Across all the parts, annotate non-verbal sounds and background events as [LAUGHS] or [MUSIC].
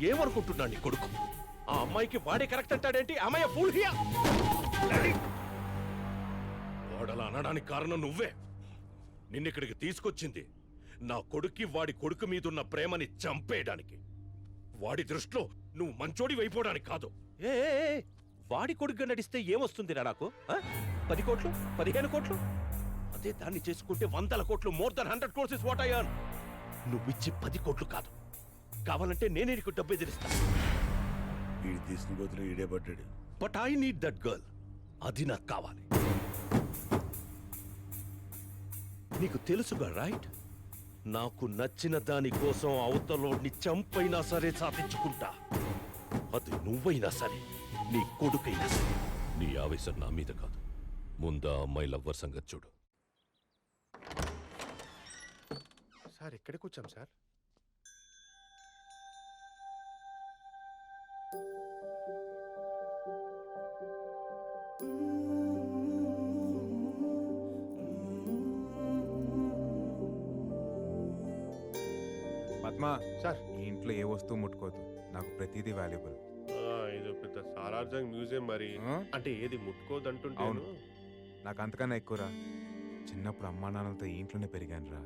ఏమనుకుంటున్నాడు నీ కొడుకు? ఆ అమ్మాయికి వాడే కరెక్ట్ అంటాడేంటి? అమ్మాయి హియా. వాడలా అనడానికి కారణం నువ్వే. నిన్నిక్కడికి తీసుకొచ్చింది నా కొడుక్కి వాడి కొడుకు మీదున్న ప్రేమని చంపేయడానికి. వాడి దృష్టిలో నువ్వు మంచోడి అయిపోవడానికి కాదు. ఏ వాడి కొడుకుగా నడిస్తే ఏమొస్తుందిరా నాకు? పది కోట్లు? పదిహేను కోట్లు? అదే దాన్ని చేసుకుంటే వందల కోట్లు more than hundred crores is what Ayaan నువ్విచ్చి పది కోట్లు కాదు. కావాలంటే నేనే నీకు డబ్బు ఎదిరిస్తా వీడు తీసుకుని పోతున్న ఈడే పడ్డాడు. But I need that girl అది నాకు కావాలి. నీకు తెలుసుగా రైట్ నాకు నచ్చిన దాని కోసం అవతలోడిని చంపైనా సరే సాధించుకుంటా. అది నువ్వైనా సరే నీ కొడుకైనా సరే. నీ ఆవేశం నా మీద కాదు. ముందా అమ్మాయి లవ్వర్ సంగతి చూడు. సార్ ఎక్కడికి వచ్చాం సార్. పద్మ సార్. ఈ ఇంట్లో ఏ వస్తువు ముట్టుకోదు నాకు ప్రతిదీ వాల్యుబుల్. ఇది పెద్ద సాలార్జంగ్ మ్యూజియం మరి. ఆ? అంటే ఏది ముట్టుకోదంటుంటాను అవును. నాకు అంతకన్నా ఎక్కువరా. చిన్నప్పుడు అమ్మా నాన్నలతో ఈ ఇంట్లోనే పెరిగాను రా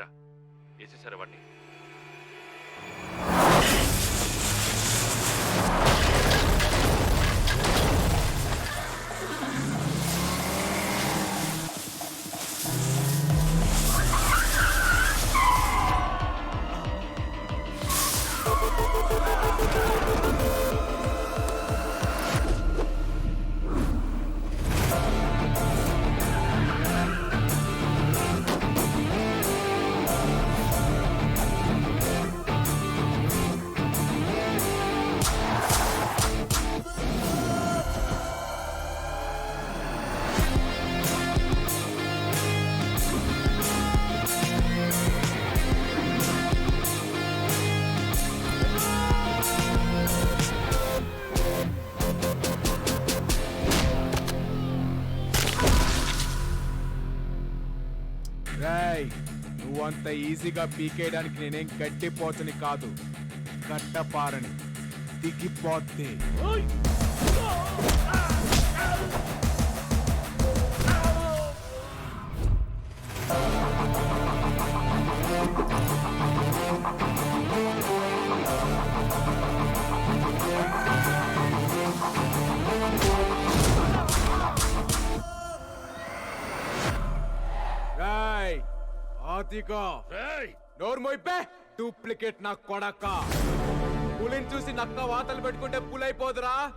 ఇరా వేసేసారా వాడిని? అంత ఈజీగా పీకేయడానికి నేనేం గట్టిపోతని కాదు. గట్టపారని దిగిపోతే. నోరు మోయిపే. డూప్లికేట్ నా కొడక. పులిని చూసి నక్క వాతలు పెట్టుకుంటే పులైపోదురా.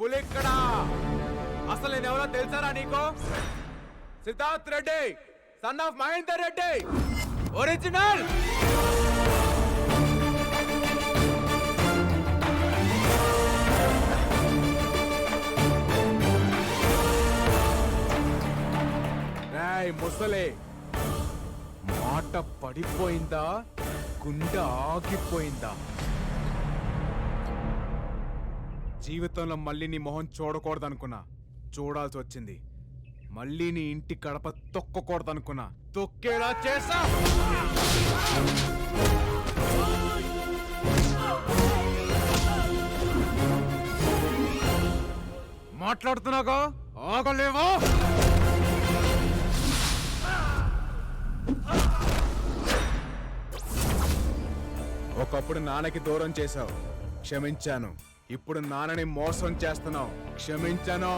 పులిక్కడా. అసలు నేను ఎవరో తెలుసారా నీకు? Siddharth Reddy son of Mahender Reddy. Original ముసలే. మాట పడిపోయిందా? గుండె ఆగిపోయిందా? జీవితంలో మళ్ళీ నీ మొహం చూడకూడదనుకున్నా. చూడాల్సి వచ్చింది. మళ్ళీ నీ ఇంటి కడప తొక్కకూడదనుకున్నా. తొక్కేలా చేసా మాట్లాడుతున్నాగా ఆగలేవా? ఒకప్పుడు నాన్నకి దూరం చేశావు. క్షమించాను. ఇప్పుడు నాన్నని మోసం చేస్తున్నావు. క్షమించాను.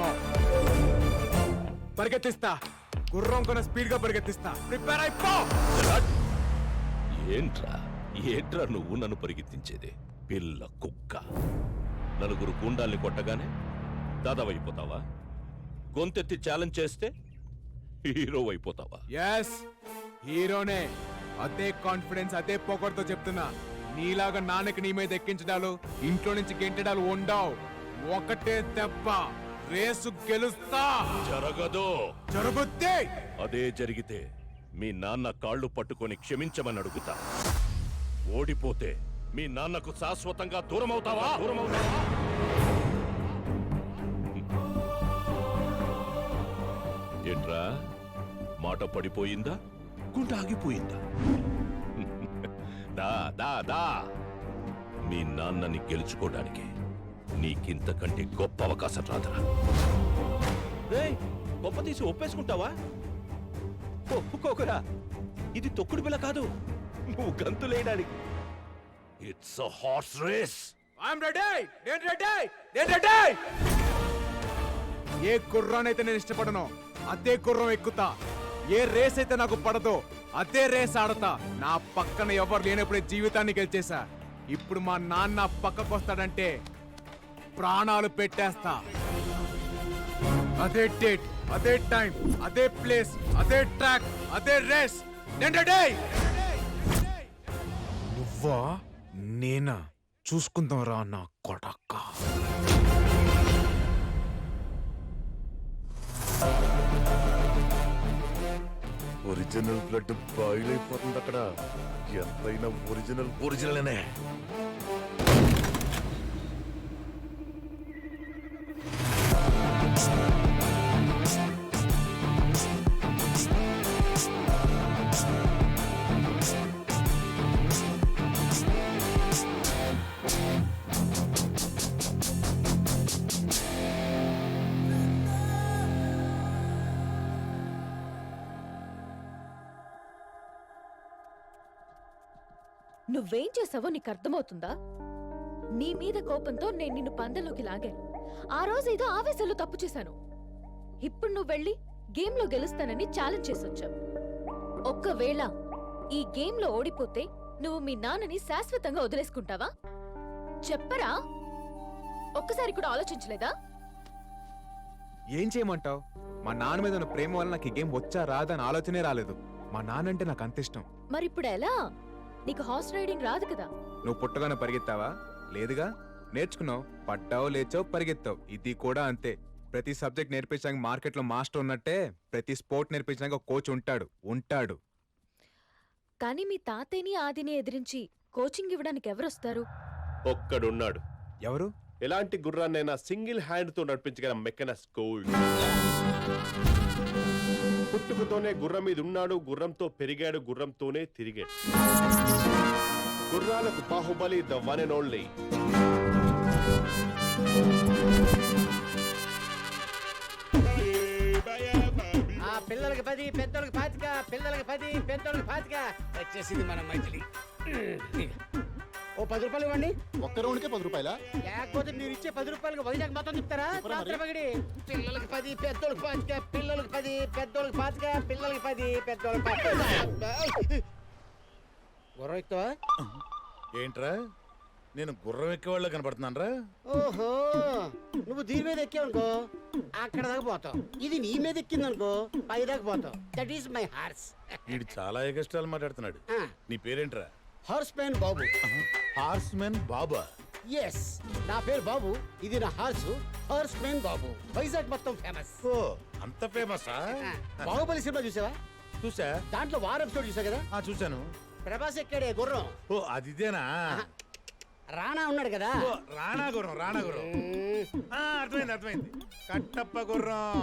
పరిగెత్తిస్తా. గుర్రం కొన స్పీడ్గా పరిగెత్తిస్తా. ప్రిపేర్ అయిపో. ఏంట్రా? ఏంట్రా నువ్వు నన్ను పరిగెత్తించేది? పిల్ల కుక్క. నలుగురు గుండాల్ని కొట్టగానే దాదావైపోతావా? గొంతెత్తి ఛాలెంజ్ చేస్తే హీరో అయిపోతావా? ఎస్ హీరోనే అదే కాన్ఫిడెన్స్ అదే పొగర్తో చెప్తున్నా. నీలాగా నాన్నకి నీ మీద ఎక్కించడాలు ఇంట్లో నుంచి గెంటడాలు ఉండవు. ఒకటే దెబ్బ రేసు గెలుస్తా. జరగదు. జరుగుద్ది. అదే జరిగితే మీ నాన్న కాళ్ళు పట్టుకొని క్షమించమని అడుగుతా. ఓడిపోతే మీ నాన్నకు శాశ్వతంగా దూరం అవుతావా దూరం అవుతావా ఏంట్రా? మాట పడిపోయిందా? గుండె ఆగిపోయిందా? దా దా దా. మీ నాన్నని గెలుచుకోవడానికి నీకింతకంటే గొప్ప అవకాశం రాదురా. గొప్ప తీసి ఒప్పేసుకుంటావా? ఒప్పుకోకరా. ఇది తొక్కుడు పిల్ల కాదు. నువ్వు గంతులేయడానికి it's a horse race I'm ready నేను రెడీ నేను రెడీ ఏ గుర్రానైతే నేను ఇష్టపడను అదే గుర్రం ఎక్కుతా. ఏ రేస్ అయితే నాకు పడదో అదే రేస్ ఆడతా. నా పక్కన ఎవరు లేనప్పుడే జీవితాన్ని గెలిచేశా. ఇప్పుడు మా నాన్న పక్కకు వస్తాడంటే ప్రాణాలు పెట్టేస్తా. అదే డేట్ అదే టైం అదే ప్లేస్ అదే ట్రాక్ అదే రేస్. నేను నువ్వా? నేనా? చూసుకుందాం రా నా కొడక్క ఒరిజినల్ బ్లడ్ బాయిల్ అయిపోతుంది అక్కడ. ఎంతైనా ఒరిజినల్ ఒరిజినల్ నువ్వేం చేసావో నీకు అర్థమవుతుందా నీ మీద కోపంతో నేను నిన్ను పందెంలోకి లాగాను. ఆ రోజు ఏదో ఆవేశంలో తప్పు చేశాను. ఇప్పుడు నువ్వు వెళ్ళి గేమ్లో గెలుస్తానని ఛాలెంజ్ చేసొచ్చావు. ఒక్కవేళ ఈ గేమ్లో ఓడిపోతే నువ్వు మీ నాన్నని శాశ్వతంగా వదిలేసుకుంటావా? చెప్పరా? ఒక్కసారి కూడా ఆలోచించలేదా? ఏం చేయమంటావు? మా నాన్న మీద ఉన్న ప్రేమ వల్ల నాకు ఈ గేమ్ వచ్చా రాదా అని ఆలోచనే రాలేదు. మా నాన్న అంటే నాకు అంత ఇష్టం. మరిప్పుడు ఎలా నీకు హార్స్ రైడింగ్ రాదు కదా. నువ్వు పుట్టగానే పరిగెత్తావా? లేదుగా? నేర్చుకున్నావు. పడ్డావు లేచావు పరిగెత్తావు. ఇది కూడా అంతే. ప్రతి సబ్జెక్ట్ నేర్పించడానికి మార్కెట్లో మాస్టర్ ఉన్నట్టే ప్రతి స్పోర్ట్ నేర్పించడానికి ఒక కోచ్ ఉంటాడు. ఉంటాడు. కానీ మీ తాతయ్యని ఆదిని ఎదిరించి కోచింగ్ ఇవ్వడానికి ఎవరొస్తారు ఒక్కడున్నాడు. ఎవరు? ఎలాంటి గుర్రాన్నైనా సింగిల్ హ్యాండ్తో నడిపించగల మెక్కనస్ గోల్డ్ పుట్టుకతోనే గుర్రం మీద ఉన్నాడు గుర్రంతో పెరిగాడు గుర్రంతోనే తిరిగాడు. గుర్రాలకు Baahubali the one and only. ఆ పిల్లలకి పది పెద్దోళ్ళకి పాతిక పిల్లలకి పది పెద్దోళ్ళకి పాతిక. వచ్చేసింది మన మైథిలి. ఓ పది రూపాయలు ఇవ్వండి. ఒక్క రౌండ్కే పది రూపాయల? లేకపోతే మీరు ఇచ్చే పది రూపాయలకు వైజాగ్ మొత్తం తిప్పుతారా? తిప్పరా మరి? రాత్రి పగిడి. పిల్లలకి పది పెద్దోళ్ళకి పాతిక పిల్లలకి పది పెద్దోళ్ళకి పాతిక పిల్లలకి పది పెద్దోళ్ళకి పాతిక. గుర్రం ఎక్కుతావా ఏంట్రా? నేను గుర్రం ఎక్కేవాళ్ళ కనపడుతున్నానరా? ఓహో నువ్వు దీని మీద ఎక్కావనుకో అక్కడ దాకా పోతావు. ఇది నీ మీద ఎక్కిందనుకో పై దాకా పోతావు. దట్ ఈస్ మై హార్స్ వీడు చాలా ఎగస్ట్రాలు మాట్లాడుతున్నాడు. నీ పేరేంట్రా? Horse man Babu horse men Baba yes నా పేరు బాబు ఇది నా horse horse man Babu Vizag మొత్తం ఫేమస్ ఓ అంత ఫేమసా బాహుబలి సినిమా చూసావా? చూసా. దాంట్లో వార్ ఎపిసోడ్ చూసా కదా? ఆ చూశాను. ప్రభాస్ ఎక్కాడే గుర్రం. ఓ అదిదేనా? రాణా ఉన్నాడు కదా? ఓ రాణా గుర్రం రాణా గుర్రం. అర్థమైంది అర్థమైంది. కట్టప్ప గుర్రం.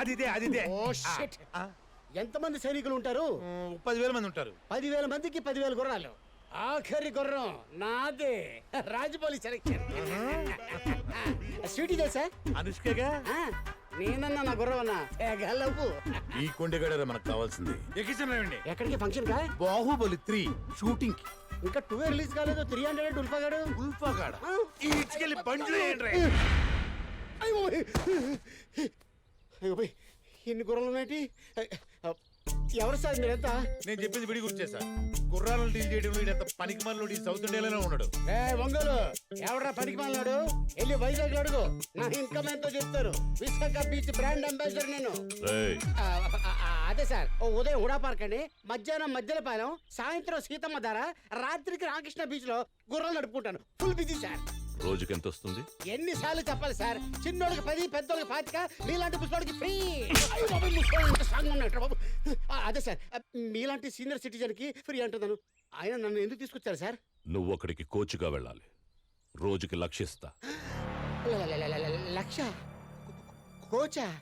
అదిదే అదిదే. ఓ షిట్ ఆ, ఎంతమంది సైనికులు ఉంటారు? పదివేల మంది ఉంటారు. పదివేల మందికి పదివేల గుర్రాలు. ఆఖరి గుర్రం నాదే. రాజమౌళి సెలెక్షన్ స్వీటీ తెలుసా? అనుష్కగా? ఆ, నేనన్నా నా గుర్రం అన్నా తెగలవు ఈ కొండగడ మనకు కావాల్సింది. ఎక్కించండి. ఎక్కడికి? ఫంక్షన్ కా బాహుబలి త్రీ షూటింగ్కి ఇంకా టూ రిలీజ్ కాలేదు. త్రీ హండ్రెడ్ ఉల్ఫాగాడు? ఉల్ఫాగాడ ఈడ్చుకెళ్ళి బండ్లు వేయండి అయ్యో పోయ్. అయ్యో. ఇన్ని గుర్రాలు ఉన్నాయి ఎవరు సార్ మీరెంత? నేను చెప్పింది విడి గుర్తు చేశా గుర్రాలను డీల్ చేయడంలో ఈడంత పనికి మనలో సౌత్ ఇండియాలోనే ఉన్నాడు. ఏ ఒంగోలు ఎవడ్రా పనికి మాలినాడు? వెళ్ళి వైజాగ్ అడుగు. నా ఇన్కమ్ ఎంతో చెప్తారు. విశాఖ బీచ్ బ్రాండ్ అంబాసిడర్ నేను. రేయ్, ఆ, ఆ, ఆ, అదే సార్. ఓ ఉదయం హుడా పార్క్ అండి. మధ్యాహ్నం మధ్యలో పాలెం సాయంత్రం సీతమ్మ ధార రాత్రికి రామకృష్ణ బీచ్లో గుర్రాలు నడుపుకుంటాను. Full busy sir. రోజుకి ఎంత వస్తుంది ఎన్నిసార్లు చెప్పాలి సార్? చిన్నోడికి పది పెద్దోడికి పాతిక మీలాంటి ముసలోడికి ఫ్రీ. బాబు. ఆ, అదే సార్. మీలాంటి సీనియర్ సిటిజన్కి ఫ్రీ అంటున్నాను. ఆయన నన్ను ఎందుకు తీసుకొచ్చారు సార్? నువ్వు అక్కడికి కోచ్గా వెళ్ళాలి. రోజుకి లక్షిస్తా లక్ష? కోచా?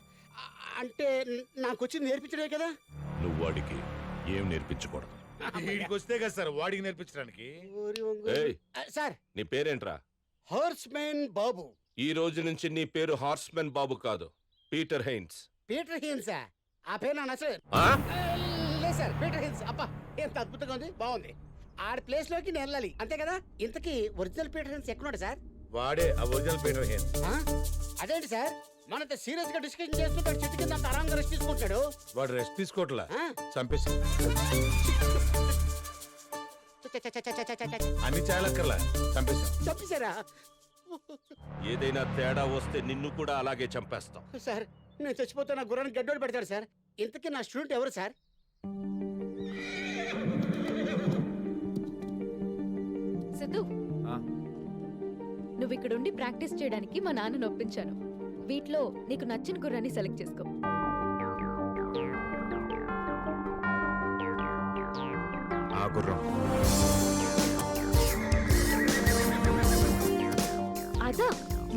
అంటే నాకు వచ్చి నేర్పించడే కదా? నువ్వు వాడికి ఏం నేర్పించకూడదు. వీడికి వస్తే కదా సార్ వాడికి నేర్పించడానికి. సార్. నీ పేరేంట్రా? Horse man Babu. ఈ రోజు నుంచి నీ పేరు హార్స్మెన్ బాబు కాదు పీటర్ హెయిన్స్ పీటర్ హిల్సా ఆ పేరు నా నచ్చలేదు. ఆ? ఆ, లేదు సార్ పీటర్ హిల్స్ అబ్బా ఎంత అద్భుతంగా ఉంది. బాగుంది. ఆడ ప్లేస్లోకి నేను వెళ్ళాలి. అంతే కదా? ఇంతకీ ఒరిజినల్ పీటర్ హిల్స్ ఎక్కడున్నాడు సార్? వాడే ఆ ఒరిజినల్ పీటర్ హేన్ ఆ? అదేంటి సార్? మనంత సీరియస్గా డిస్కషన్ చేస్తుంటాడు చెట్టు కింద అంత ఆరాంగా రెస్ట్ తీసుకుంటాడు వాడు రెస్ట్ తీసుకోవట్లా? చంపేసి. అన్ని చాలక్కర్లా చంపేశారా ఏదైనా తేడా వస్తే నిన్ను కూడా అలాగే చంపేస్తాం సార్ నేను చచ్చిపోతే నా గుర్రాన్ని గడ్డోడు పెడతాడు సార్ ఇంతకీ నా స్టూడెంట్ ఎవరు సార్ సిద్ధు నువ్వు ఇక్కడుండి ప్రాక్టీస్ చేయడానికి మా నాన్న ఒప్పించాను వీటిలో నీకు నచ్చిన గుర్రాన్ని సెలెక్ట్ చేసుకో ఆ గుర్రం. అదా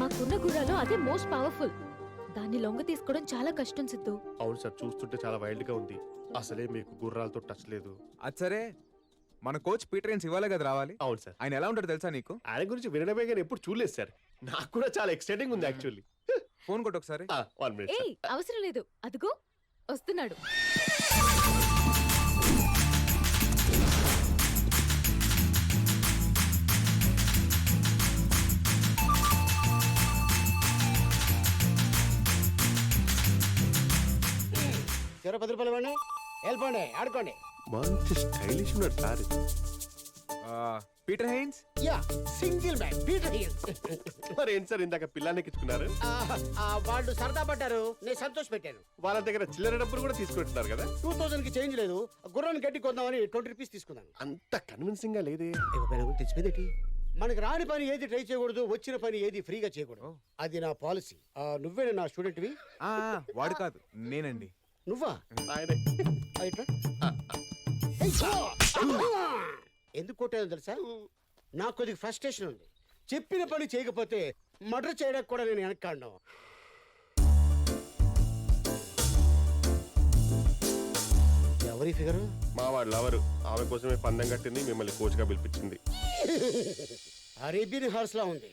మాకున్న గుర్రాలో అదే మోస్ట్ పవర్ఫుల్. దాన్ని లొంగ తీసుకోవడం చాలా కష్టం సిద్ధు. అవును సార్ చూస్తుంటే చాలా వైల్డ్గా ఉంది. అసలే మీకు గుర్రాలతో టచ్ లేదు. అది సరే. మన కోచ్ పీటర్ హెయిన్స్ ఇవ్వాలే కదా రావాలి? అవును సార్. ఆయన ఎలా ఉంటాడు తెలుసా నీకు? ఆయన గురించి వినడమే కానీ ఎప్పుడు చూడలేదు సార్. నాకు కూడా చాలా ఎక్సైటింగ్ ఉంది యాక్చువల్లీ. ఫోన్ కొట్టు ఒకసారి. వన్ మినిట్ ఏయ్ అవసరం లేదు. అదిగో వస్తున్నాడు. చెరో పది రూపాయలు ఇవ్వండి? వెళ్ళిపోండి ఆడుకోండి. మంచి స్టైలిష్ ఉన్నాడు సార్. ఆ, Peter Heins yeah single man Peter Hills మరి ఏంటి సార్ ఇందాక పిల్లానికి ఇచ్చుకున్నారు వాళ్ళు సరదా పడ్డారు నేను సంతోష పెట్టాను. వాళ్ళ దగ్గర చిల్లర డబ్బులు కూడా తీసుకుంటున్నారు కదా? టూ థౌసండ్కి చేంజ్ లేదు గుర్రాన్ని గడ్డి కొందామని ట్వంటీ రూపీస్ తీసుకున్నాను. అంత కన్విన్సింగ్గా లేదే తెచ్చిపోయింది మనకి రాని పని ఏది ట్రై చేయకూడదు వచ్చిన పని ఏది ఫ్రీగా చేయకూడదు. అది నా పాలసీ నువ్వే నా స్టూడెంట్వి వాడు కాదు నేనండి. నువ్వా? ఆయనే! ఎందుకు కొట్టాను తెలుసా? నాకు కొద్దిగా ఫ్రస్ట్రేషన్ ఉంది. చెప్పిన పని చేయకపోతే మర్డర్ చేయడానికి కూడా నేను వెనక్కాడను. ఎవరి ఫిగరు? మా వాడు లవరు. ఆమె కోసమే పందెం కట్టింది మిమ్మల్ని కోచ్గా పిలిపించింది. అరేబియన్ హార్స్ లా ఉంది.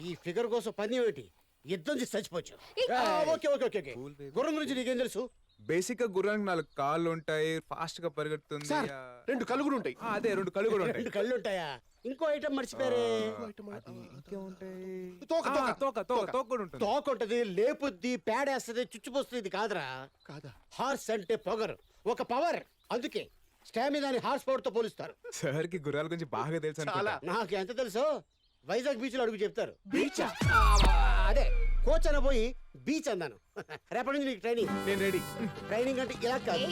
ఈ ఫిగర్ కోసం పని ఏమిటి? యుద్ధం చేసి చచ్చిపోవచ్చు. ఆ, ఓకే ఓకే ఓకే. గుర్రం గురించి నీకేం తెలుసు? బేసిక్గా గుర్రానికి నాలుగు కాళ్ళు ఉంటాయి ఫాస్ట్గా పరిగెడుతుంది సార్, ఆ, రెండు కళ్ళు కూడా ఉంటాయి. ఆ, అదే రెండు కళ్ళు కూడా ఉంటాయి. రెండు కళ్ళు ఉంటాయా? ఇంకో ఐటమ్ మర్చిపోయారే. అది ఇంకేముంటాయి తోక, ఆ, తోక. తోక తోక తోక. కూడా ఉంటుంది. తోక ఉంటది లేపుద్ది పేడేస్తుంది చుచ్చిపోస్తుంది ఇది కాదురా. కాదా? హార్స్ అంటే పొగరు. ఒక పవర్ అందుకే స్టామినాని హార్స్ పవర్తో పోలుస్తారు. సార్కి గుర్రాల గురించి బాగా తెలుసు. అనుకుంటా. నాకు ఎంత తెలుసో? వైజాగ్ బీచ్లో అడుగు చెప్తారు. బీచ్? అదే. కోచ్ అనబోయి బీచ్ అన్నాను [LAUGHS] రేపటి నుంచి నీకు ట్రైనింగ్ నేను రెడీ ట్రైనింగ్ అంటే ఇలా కాదు.